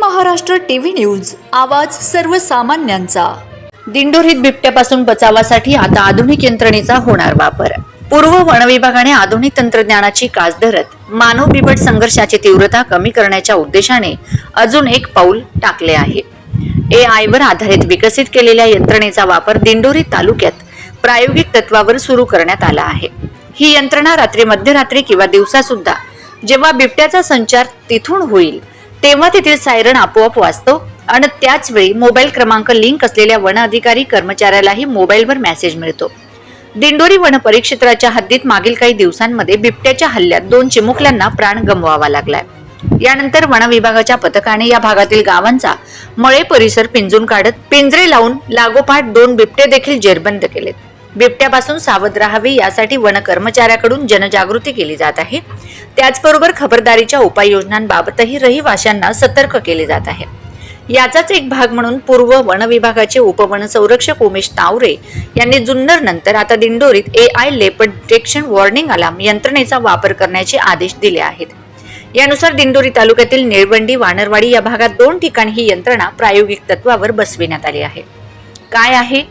Maharashtra TV news आवाज सर्वसामान्यांचा. दिंडोरीत बिबट्यापासून बचावासाठी आता आधुनिक यंत्रणेचा होणार वापर. पूर्व वन विभागाने आधुनिक तंत्रज्ञानाची कास धरत मानव बिबट संघर्षाची तीव्रता कमी करण्याच्या उद्देशाने अजून एक पाऊल टाकले आहे. ए आय वर आधारित विकसित केलेल्या यंत्रणेचा वापर दिंडोरी तालुक्यात प्रायोगिक तत्वावर सुरू करण्यात आला आहे. ही यंत्रणा रात्री मध्यरात्री किंवा दिवसा सुद्धा जेव्हा बिबट्याचा संचार तिथून होईल तेव्हा तेथील सायरन आपोआप वाचतो आणि त्याच वेळी मोबाईल क्रमांक लिंक असलेल्या वन अधिकारी कर्मचाऱ्यालाही मोबाईलवर मेसेज मिळतो. दिंडोरी वन परिक्षेत्राच्या हद्दीत मागील काही दिवसांमध्ये बिबट्याच्या हल्ल्यात दोन चिमुकल्यांना प्राण गमवावा लागलाय. यानंतर वन विभागाच्या पथकाने या भागातील गावांचा मळे परिसर पिंजून काढत पिंजरे लावून लागोपाठ दोन बिबटे देखील जेरबंद केलेत. बिबट्यापासून सावध राहावे यासाठी वन कर्मचाऱ्याकडून जनजागृती केली जात आहे. त्याचबरोबर खबरदारीच्या उपाययोजनांबाबतही रहिवाशांना सतर्क केले जात आहे. याचाच एक भाग म्हणून पूर्व वन विभागाचे उपवन संरक्षक उमेश तावरे यांनी जुन्नर नंतर आता दिंडोरीत A I leopard detection warning alarm यंत्रणेचा वापर करण्याचे आदेश दिले आहेत. यानुसार दिंडोरी तालुक्यातील निळवंडी वानरवाडी या भागात दोन ठिकाणी ही यंत्रणा प्रायोगिक तत्वावर बसविण्यात आली आहे. काय आहे?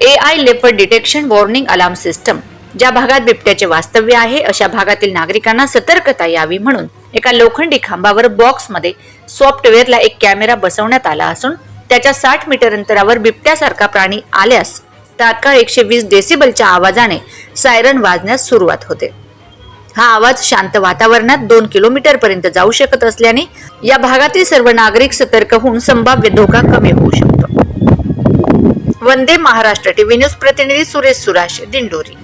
A I leopard detection warning alarm system ज्या भागात बिबट्याचे वास्तव्य आहे अशा भागातील नागरिकांना सतर्कता यावी म्हणून एका लोखंडी खांबावर बॉक्समध्ये सॉफ्टवेअरला एक कॅमेरा बसवण्यात आला असून त्याच्या साठ मीटर अंतरावर बिबट्यासारखा प्राणी आल्यास तात्काळ एकशे वीस डेसिबलच्या आवाजाने सायरन वाजण्यास सुरुवात होते. हा आवाज शांत वातावरणात दोन किलोमीटर पर्यंत जाऊ शकत असल्याने या भागातील सर्व नागरिक सतर्क होऊन संभाव्य धोका कमी होऊ शकतो. वंदे महाराष्ट्र टीव्ही न्यूज प्रतिनिधी सुरेश सुराश दिंडोरी.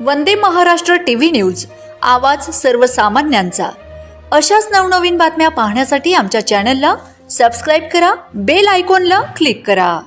वंदे महाराष्ट्र टीव्ही न्यूज आवाज सर्वसामान्यांचा. अशाच नवनवीन बातम्या पाहण्यासाठी आमच्या चॅनलला सबस्क्राईब करा बेल आयकॉनला क्लिक करा.